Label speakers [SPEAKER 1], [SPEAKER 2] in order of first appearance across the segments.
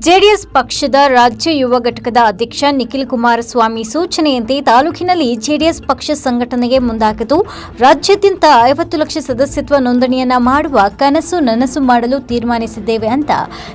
[SPEAKER 1] JDS ಪಕ್ಷದ ರಾಜ್ಯ ಯುವ ಘಟಕದ ಅಧ್ಯಕ್ಷ ನಿಖಿಲ್ ಕುಮಾರಸ್ವಾಮಿ ಸೂಚನೆಯಂತೆ ತಾಲೂಕಿನಲ್ಲಿ ಜೆಡಿಎಸ್ ಪಕ್ಷ ಸಂಘಟನೆಗೆ ಮುಂದಾಗದು ರಾಜ್ಯಾದ್ಯಂತ ಐವತ್ತು ಲಕ್ಷ ಸದಸ್ಯತ್ವ ನೋಂದಣಿಯನ್ನ ಮಾಡುವ ಕನಸು ನನಸು ಮಾಡಲು ತೀರ್ಮಾನಿಸಿದ್ದೇವೆ ಅಂತ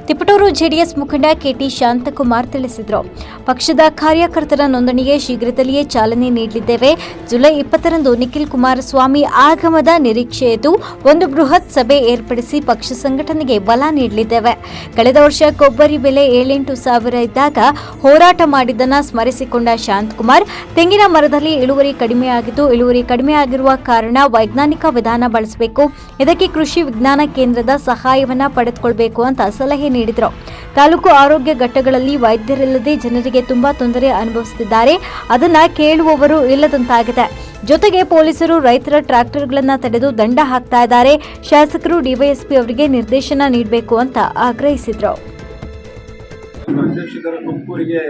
[SPEAKER 1] ತಿಪಟೂರು ಜೆಡಿಎಸ್ ಮುಖಂಡ ಕೆಟಿ ಶಾಂತಕುಮಾರ್ ತಿಳಿಸಿದರು. ಪಕ್ಷದ ಕಾರ್ಯಕರ್ತರ ನೋಂದಣಿಗೆ ಶೀಘ್ರದಲ್ಲಿಯೇ ಚಾಲನೆ ನೀಡಲಿದ್ದೇವೆ. ಜುಲೈ ಇಪ್ಪತ್ತರಂದು ನಿಖಿಲ್ ಕುಮಾರಸ್ವಾಮಿ ಆಗಮದ ನಿರೀಕ್ಷೆ ಇದ್ದು, ಒಂದು ಬೃಹತ್ ಸಭೆ ಏರ್ಪಡಿಸಿ ಪಕ್ಷ ಸಂಘಟನೆಗೆ ಬಲ ನೀಡಲಿದ್ದೇವೆ. ಕಳೆದ ವರ್ಷ ಕೊಬ್ಬರಿ ಬೆಲೆ ಏಳೆಂಟು ಸಾವಿರ ಇದ್ದಾಗ ಹೋರಾಟ ಮಾಡಿದ್ದನ್ನ ಸ್ಮರಿಸಿಕೊಂಡ ಶಾಂತಕುಮಾರ್ ತೆಂಗಿನ ಮರದಲ್ಲಿ ಇಳುವರಿ ಕಡಿಮೆಯಾಗಿದ್ದು ಇಳುವರಿ ಕಡಿಮೆಯಾಗಿರುವ ಕಾರಣ ವೈಜ್ಞಾನಿಕ ವಿಧಾನ ಬಳಸಬೇಕು, ಇದಕ್ಕೆ ಕೃಷಿ ವಿಜ್ಞಾನ ಕೇಂದ್ರದ ಸಹಾಯವನ್ನ ಪಡೆದುಕೊಳ್ಬೇಕು ಅಂತ ಸಲಹೆ ನೀಡಿದರು. ತಾಲೂಕು ಆರೋಗ್ಯ ಘಟ್ಟಗಳಲ್ಲಿ ವೈದ್ಯರಿಲ್ಲದೆ ಜನರಿಗೆ ತುಂಬಾ ತೊಂದರೆ ಅನುಭವಿಸುತ್ತಿದ್ದಾರೆ ಅದನ್ನ ಕೇಳುವವರು ಇಲ್ಲದಂತಾಗಿದೆ. ಜೊತೆಗೆ ಪೊಲೀಸರು ರೈತರ ಟ್ರ್ಯಾಕ್ಟರ್ಗಳನ್ನು ತಡೆದು ದಂಡ ಹಾಕ್ತಾ ಇದ್ದಾರೆ, ಶಾಸಕರು ಡಿವೈಎಸ್ಪಿ ಅವರಿಗೆ ನಿರ್ದೇಶನ ನೀಡಬೇಕು ಅಂತ ಆಗ್ರಹಿಸಿದ್ರು.
[SPEAKER 2] ಅಧ್ಯಕ್ಷರು ತುಮಕೂರಿಗೆ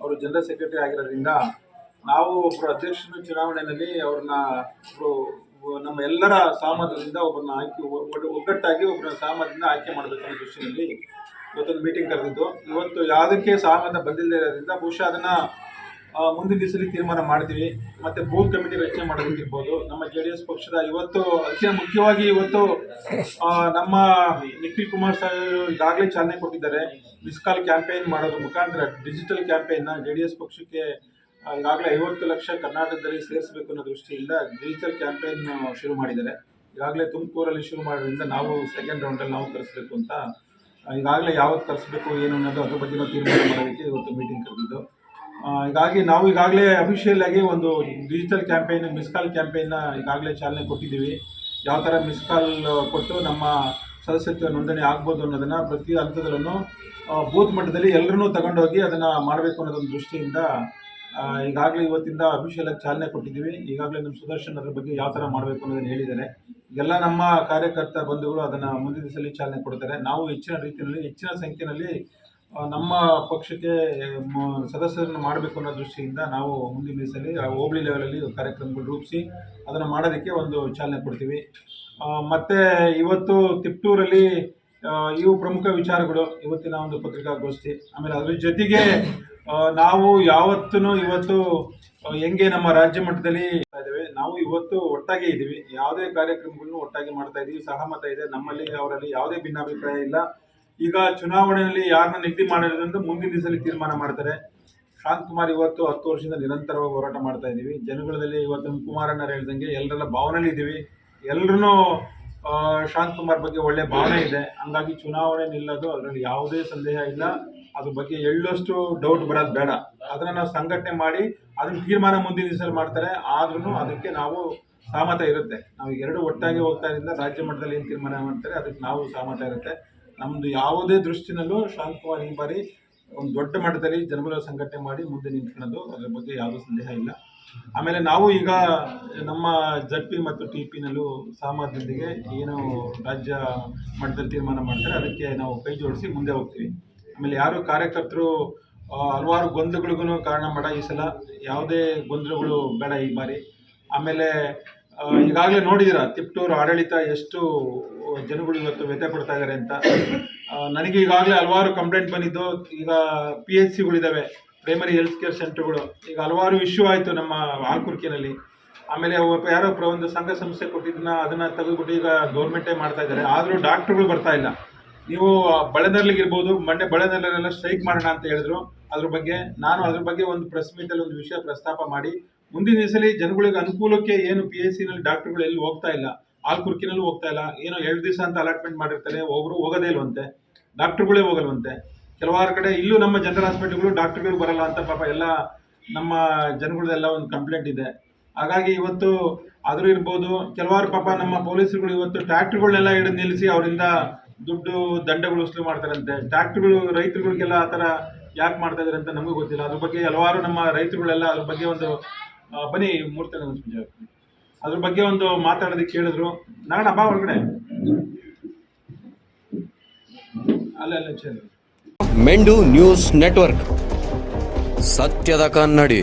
[SPEAKER 2] ಅವರು ಜನರಲ್ ಸೆಕ್ರೆಟರಿ ಆಗಿರೋದ್ರಿಂದ ನಾವು ಒಬ್ಬರು ಅಧ್ಯಕ್ಷನ ಚುನಾವಣೆಯಲ್ಲಿ ಅವ್ರನ್ನ ಒಬ್ರು ನಮ್ಮ ಎಲ್ಲರ ಸಹಮತದಿಂದ ಒಬ್ಬರನ್ನ ಆಯ್ಕೆ ಒಗ್ಗ- ಒಗ್ಗಟ್ಟಾಗಿ ಒಬ್ಬರನ್ನ ಸಹಮತದಿಂದ ಆಯ್ಕೆ ಮಾಡಬೇಕು ಅನ್ನೋ ದೃಷ್ಟಿಯಲ್ಲಿ ಇವತ್ತೊಂದು ಮೀಟಿಂಗ್ ಕರೆದಿದ್ದು. ಇವತ್ತು ಯಾವುದಕ್ಕೆ ಸಹಮತ ಬಂದಿಲ್ಲದೆ ಇರೋದ್ರಿಂದ ಬಹುಶಃ ಅದನ್ನ ಮುಂದಿನ ದಿವಸದಲ್ಲಿ ತೀರ್ಮಾನ ಮಾಡ್ತೀವಿ. ಮತ್ತೆ ಬೂತ್ ಕಮಿಟಿ ರಚನೆ ಮಾಡೋದಕ್ಕಿರ್ಬೋದು ನಮ್ಮ ಜೆ ಡಿ ಎಸ್ ಪಕ್ಷದ ಇವತ್ತು ಅತ್ಯ ಮುಖ್ಯವಾಗಿ ಇವತ್ತು ನಮ್ಮ ನಿಖಿಲ್ ಕುಮಾರ್ ಸರ್ ಈಗಾಗಲೇ ಚಾಲನೆ ಕೊಟ್ಟಿದ್ದಾರೆ. ಮಿಸ್ ಕಾಲ್ ಕ್ಯಾಂಪೇನ್ ಮಾಡೋದ್ರ ಮುಖಾಂತರ ಡಿಜಿಟಲ್ ಕ್ಯಾಂಪೇನ್ನ ಜೆ ಡಿ ಎಸ್ ಪಕ್ಷಕ್ಕೆ ಈಗಾಗಲೇ ಐವತ್ತು ಲಕ್ಷ ಕರ್ನಾಟಕದಲ್ಲಿ ಸೇರಿಸಬೇಕು ಅನ್ನೋ ದೃಷ್ಟಿಯಿಂದ ಡಿಜಿಟಲ್ ಕ್ಯಾಂಪೇನ್ ಶುರು ಮಾಡಿದ್ದಾರೆ. ಈಗಾಗಲೇ ತುಮಕೂರಲ್ಲಿ ಶುರು ಮಾಡೋದ್ರಿಂದ ನಾವು ಸೆಕೆಂಡ್ ರೌಂಡಲ್ಲಿ ನಾವು ಕರೆಸಬೇಕು ಅಂತ ಈಗಾಗಲೇ ಯಾವತ್ತು ಕರೆಸಬೇಕು, ಏನು ಅನ್ನೋದು ಅದ್ರ ಬಗ್ಗೆ ತೀರ್ಮಾನ ಮಾಡೋದಕ್ಕೆ ಇವತ್ತು ಮೀಟಿಂಗ್ ಕರೆದಿದ್ದು. ಹೀಗಾಗಿ ನಾವು ಈಗಾಗಲೇ ಅಫಿಷಿಯಲ್ ಆಗಿ ಒಂದು ಡಿಜಿಟಲ್ ಕ್ಯಾಂಪೇನ್ ಮಿಸ್ ಕಾಲ್ ಕ್ಯಾಂಪೇನ್ನ ಈಗಾಗಲೇ ಚಾಲನೆ ಕೊಟ್ಟಿದ್ದೀವಿ. ಯಾವ ಥರ ಮಿಸ್ ಕಾಲ್ ಕೊಟ್ಟು ನಮ್ಮ ಸದಸ್ಯತ್ವ ನೋಂದಣಿ ಆಗ್ಬೋದು ಅನ್ನೋದನ್ನು ಪ್ರತಿ ಹಂತದಲ್ಲೂ ಬೂತ್ ಮಟ್ಟದಲ್ಲಿ ಎಲ್ಲರೂ ತಗೊಂಡೋಗಿ ಅದನ್ನು ಮಾಡಬೇಕು ಅನ್ನೋದೊಂದು ದೃಷ್ಟಿಯಿಂದ ಈಗಾಗಲೇ ಇವತ್ತಿಂದ ಅಫಿಷಿಯಲ್ ಆಗಿ ಚಾಲನೆ ಕೊಟ್ಟಿದ್ದೀವಿ. ಈಗಾಗಲೇ ನಮ್ಮ ಸುದರ್ಶನ್ ಅದ್ರ ಬಗ್ಗೆ ಯಾವ ಥರ ಮಾಡಬೇಕು ಅನ್ನೋದನ್ನು ಹೇಳಿದ್ದಾರೆ. ಎಲ್ಲ ನಮ್ಮ ಕಾರ್ಯಕರ್ತ ಬಂಧುಗಳು ಅದನ್ನು ಮುಂದಿನ ಚಾಲನೆ ಕೊಡ್ತಾರೆ. ನಾವು ಹೆಚ್ಚಿನ ರೀತಿಯಲ್ಲಿ, ಹೆಚ್ಚಿನ ಸಂಖ್ಯೆಯಲ್ಲಿ ನಮ್ಮ ಪಕ್ಷಕ್ಕೆ ಸದಸ್ಯರನ್ನು ಮಾಡಬೇಕು ಅನ್ನೋ ದೃಷ್ಟಿಯಿಂದ ನಾವು ಮುಂದಿನ ದಿವಸದಲ್ಲಿ ಹೋಬಳಿ ಲೆವೆಲಲ್ಲಿ ಕಾರ್ಯಕ್ರಮಗಳು ರೂಪಿಸಿ ಅದನ್ನು ಮಾಡೋದಕ್ಕೆ ಒಂದು ಚಾಲನೆ ಕೊಡ್ತೀವಿ. ಮತ್ತು ಇವತ್ತು ತಿಪ್ಟೂರಲ್ಲಿ ಇವು ಪ್ರಮುಖ ವಿಚಾರಗಳು ಇವತ್ತಿನ ಒಂದು ಪತ್ರಿಕಾಗೋಷ್ಠಿ. ಆಮೇಲೆ ಅದ್ರ ಜೊತೆಗೆ ನಾವು ಯಾವತ್ತೂ ಇವತ್ತು ಹೆಂಗೆ ನಮ್ಮ ರಾಜ್ಯ ಮಟ್ಟದಲ್ಲಿ ಇದ್ದೇವೆ, ನಾವು ಇವತ್ತು ಒಟ್ಟಾಗೆ ಇದ್ದೀವಿ. ಯಾವುದೇ ಕಾರ್ಯಕ್ರಮಗಳನ್ನು ಒಟ್ಟಾಗಿ ಮಾಡ್ತಾ ಇದ್ದೀವಿ. ಸಹಮತ ಇದೆ. ನಮ್ಮಲ್ಲಿ, ಅವರಲ್ಲಿ ಯಾವುದೇ ಭಿನ್ನಾಭಿಪ್ರಾಯ ಇಲ್ಲ. ಈಗ ಚುನಾವಣೆಯಲ್ಲಿ ಯಾರನ್ನ ನಿಗದಿ ಮಾಡಿರೋದ್ರಿಂದ ಮುಂದಿನ ದಿವಸದಲ್ಲಿ ತೀರ್ಮಾನ ಮಾಡ್ತಾರೆ. ಶಾಂತ್ ಕುಮಾರ್ ಇವತ್ತು ಹತ್ತು ವರ್ಷದಿಂದ ನಿರಂತರವಾಗಿ ಹೋರಾಟ ಮಾಡ್ತಾ ಇದ್ದೀವಿ. ಜನಗಳಲ್ಲಿ ಇವತ್ತು ಅಣ್ಣ ಹೇಳ್ದಂಗೆ ಎಲ್ಲರೆಲ್ಲ ಭಾವನೆಯಲ್ಲಿ ಇದ್ದೀವಿ. ಎಲ್ಲರೂ ಶಾಂತ್ ಕುಮಾರ್ ಬಗ್ಗೆ ಒಳ್ಳೆ ಭಾವನೆ ಇದೆ. ಹಂಗಾಗಿ ಚುನಾವಣೆ ನಿಲ್ಲೋದು ಅದರಲ್ಲಿ ಯಾವುದೇ ಸಂದೇಹ ಇಲ್ಲ. ಅದ್ರ ಬಗ್ಗೆ ಎಳ್ಳಷ್ಟು ಡೌಟ್ ಬರೋದು ಬೇಡ. ಅದನ್ನ ನಾವು ಸಂಘಟನೆ ಮಾಡಿ ಅದನ್ನ ತೀರ್ಮಾನ ಮುಂದಿನ ದಿವಸದಲ್ಲಿ ಮಾಡ್ತಾರೆ. ಆದ್ರೂ ಅದಕ್ಕೆ ನಾವು ಸಹಮತ ಇರುತ್ತೆ. ನಾವು ಎರಡು ಒಟ್ಟಾಗಿ ಹೋಗ್ತಾ ಇರೋದ್ರಿಂದ ರಾಜ್ಯ ಮಟ್ಟದಲ್ಲಿ ಏನು ತೀರ್ಮಾನ ಮಾಡ್ತಾರೆ, ಅದಕ್ಕೆ ನಾವು ಸಹಮತ ಇರುತ್ತೆ. ನಮ್ಮದು ಯಾವುದೇ ದೃಷ್ಟಿನಲ್ಲೂ ಶಾಂತ್ ಕುಮಾರ್ ಈ ಬಾರಿ ಒಂದು ದೊಡ್ಡ ಮಟ್ಟದಲ್ಲಿ ಜನಗಳ ಸಂಘಟನೆ ಮಾಡಿ ಮುಂದೆ ನಿಂತ್ಕೊಳ್ಳೋದು ಅದರ ಬಗ್ಗೆ ಯಾವುದೂ ಸಂದೇಹ ಇಲ್ಲ. ಆಮೇಲೆ ನಾವು ಈಗ ನಮ್ಮ ಜಡ್ ಪಿ ಮತ್ತು ಟಿ ಪಿನಲ್ಲೂ ಸಹಮತದೊಂದಿಗೆ ಏನು ರಾಜ್ಯ ಮಟ್ಟದಲ್ಲಿ ತೀರ್ಮಾನ ಮಾಡ್ತಾರೆ. ಅದಕ್ಕೆ ನಾವು ಕೈ ಜೋಡಿಸಿ ಮುಂದೆ ಹೋಗ್ತೀವಿ. ಆಮೇಲೆ ಯಾರು ಕಾರ್ಯಕರ್ತರು ಹಲವಾರು ಗೊಂದಲಗಳಿಗೂ ಕಾರಣ ಮಾಡ ಈ ಸಲ ಯಾವುದೇ ಗೊಂದಲಗಳು ಬೇಡ ಈ ಬಾರಿ. ಆಮೇಲೆ ಈಗಾಗಲೇ ನೋಡಿದಿರ ತಿಪ್ಟೂರು ಆಡಳಿತ ಎಷ್ಟು ಜನಗಳು ಇವತ್ತು ವ್ಯಥೆ ಪಡ್ತಾ ಇದ್ದಾರೆ ಅಂತ. ನನಗೆ ಈಗಾಗಲೇ ಹಲವಾರು ಕಂಪ್ಲೇಂಟ್ ಬಂದಿದ್ದು. ಈಗ ಪಿ ಎಚ್ ಸಿಗಳಿದ್ದಾವೆ ಪ್ರೈಮರಿ ಹೆಲ್ತ್ ಕೇರ್ ಸೆಂಟರ್ಗಳು ಈಗ ಹಲವಾರು ಇಶ್ಯೂ ಆಯಿತು ನಮ್ಮ ಆಲ್ಕುರ್ಕಿನಲ್ಲಿ ಆಮೇಲೆ ಒಬ್ಬ ಯಾರೋ ಒಂದು ಸಂಘ ಸಂಸ್ಥೆ ಕೊಟ್ಟಿದ್ದನ್ನ ಅದನ್ನ ತೆಗೆದುಬಿಟ್ಟು ಈಗ ಗೌರ್ಮೆಂಟೇ ಮಾಡ್ತಾ ಇದ್ದಾರೆ ಆದರೂ ಡಾಕ್ಟ್ರುಗಳು ಬರ್ತಾ ಇಲ್ಲ. ನೀವು ಬಳೆನರ್ಲಿಗಿರ್ಬೋದು ಮೊನ್ನೆ ಬಳೆನರ್ಲೆಲ್ಲ ಸ್ಟ್ರೈಕ್ ಮಾಡೋಣ ಅಂತ ಹೇಳಿದ್ರು. ಅದ್ರ ಬಗ್ಗೆ ನಾನು ಅದ್ರ ಬಗ್ಗೆ ಒಂದು ಪ್ರೆಸ್ ಮೀಟಲ್ಲಿ ಒಂದು ವಿಷಯ ಪ್ರಸ್ತಾಪ ಮಾಡಿ, ಮುಂದಿನ ದಿವಸದಲ್ಲಿ ಜನಗಳಿಗೆ ಅನುಕೂಲಕ್ಕೆ ಏನು ಪಿ ಎಸ್ ಸಿನಲ್ಲಿ ಡಾಕ್ಟ್ರುಗಳು ಎಲ್ಲಿ ಹೋಗ್ತಾ ಇಲ್ಲ. ಆಲ್ಕುರ್ಕಿನಲ್ಲೂ ಹೋಗ್ತಾ ಇಲ್ಲ. ಏನೋ ಎರಡು ದಿವಸ ಅಂತ ಅಲಾಟ್ಮೆಂಟ್ ಮಾಡಿರ್ತಾರೆ. ಒಬ್ರು ಹೋಗೋದೇ ಇಲ್ವಂತೆ. ಡಾಕ್ಟರ್ಗಳೇ ಹೋಗಲ್ವಂತೆ. ಕೆಲವಾರು ಕಡೆ ಇಲ್ಲೂ ನಮ್ಮ ಜನರಲ್ ಹಾಸ್ಪಿಟಲ್ಗಳು ಡಾಕ್ಟರ್ಗಳು ಬರಲ್ಲ ಅಂತ ಪಾಪ ಎಲ್ಲ ನಮ್ಮ ಜನಗಳದೆಲ್ಲ ಒಂದು ಕಂಪ್ಲೇಂಟ್ ಇದೆ. ಹಾಗಾಗಿ ಇವತ್ತು ಆದರೂ ಇರ್ಬೋದು, ಕೆಲವಾರು ಪಾಪ ನಮ್ಮ ಪೊಲೀಸರುಗಳು ಇವತ್ತು ಟ್ರ್ಯಾಕ್ಟರ್ಗಳನ್ನೆಲ್ಲ ಹಿಡಿದು ನಿಲ್ಲಿಸಿ ಅವರಿಂದ ದುಡ್ಡು ದಂಡಗಳು ವಸೂಲು ಮಾಡ್ತಾರಂತೆ. ಟ್ರ್ಯಾಕ್ಟರ್ಗಳು, ರೈತರುಗಳಿಗೆಲ್ಲ ಆ ಥರ ಯಾಕೆ ಮಾಡ್ತಾ ಇದ್ದಾರೆ ಅಂತ ನಮಗೂ ಗೊತ್ತಿಲ್ಲ. ಅದ್ರ ಬಗ್ಗೆ ಹಲವಾರು ನಮ್ಮ ರೈತರುಗಳೆಲ್ಲ ಅದ್ರ ಬಗ್ಗೆ ಒಂದು ಬನ್ನಿ ಮೂರ್ತಿ ಅದ್ರ ಬಗ್ಗೆ ಒಂದು ಮಾತಾಡೋದಕ್ಕೆ ಕೇಳಿದ್ರು. ನಾಗಣ್ಣ ಬಾ ಒಳಗಡೆ. ಅಲ್ಲ
[SPEAKER 3] ಮೆಂಡು ನ್ಯೂಸ್ ನೆಟ್ವರ್ಕ್. ಸತ್ಯದ ಕನ್ನಡಿ.